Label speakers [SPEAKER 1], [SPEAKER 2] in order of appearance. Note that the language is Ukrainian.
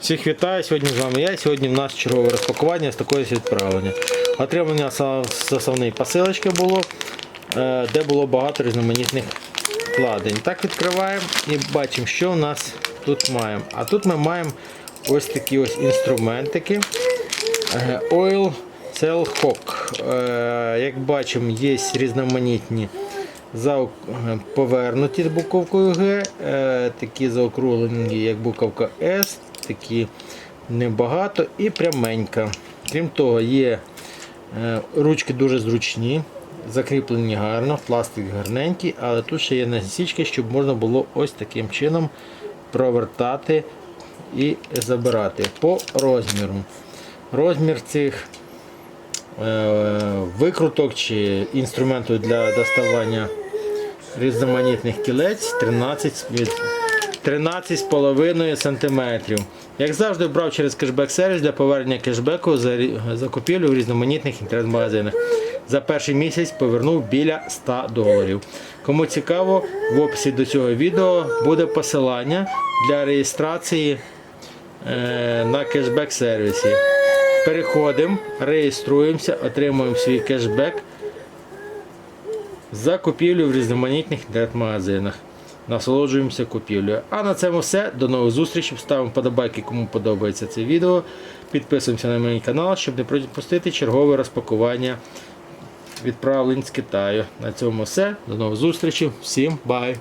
[SPEAKER 1] Всіх вітаю, сьогодні з вами я. Сьогодні в нас чергове розпакування з такої відправлення. Отримання засовної посилочки було, е, де було багато різноманітних вкладень. Так відкриваємо і бачимо, що в нас тут маємо. А тут ми маємо ось такі ось інструментики. Е, Oil Cell Hook. Е, Як бачимо, є різноманітні повернуті з буковкою Г, такі заокруглені, як буковка С, такі небагато і пряменька. Крім того, є е, ручки дуже зручні, закріплені гарно, пластик гарненький, але тут ще є насічки, щоб можна було ось таким чином провертати і забирати по розміру. Розмір цих е, викруток чи інструменту для доставання різноманітних кілець 13 від 13,5 см. Як завжди, брав через кешбек сервіс для повернення кешбеку за закупівлю в різноманітних інтернет-магазинах. За перший місяць повернув біля 100 доларів. Кому цікаво, в описі до цього відео буде посилання для реєстрації е, на кешбек сервісі. Переходимо, реєструємося, отримуємо свій кешбек за купівлю в різноманітних інтернет-магазинах. Насолоджуємося купівлею. А на цьому все. До нових зустрічей. Ставимо подобайки, кому подобається це відео. Підписуємося на мій канал, щоб не пропустити чергове розпакування відправлень з Китаю. На цьому все. До нових зустрічей. Всім бай!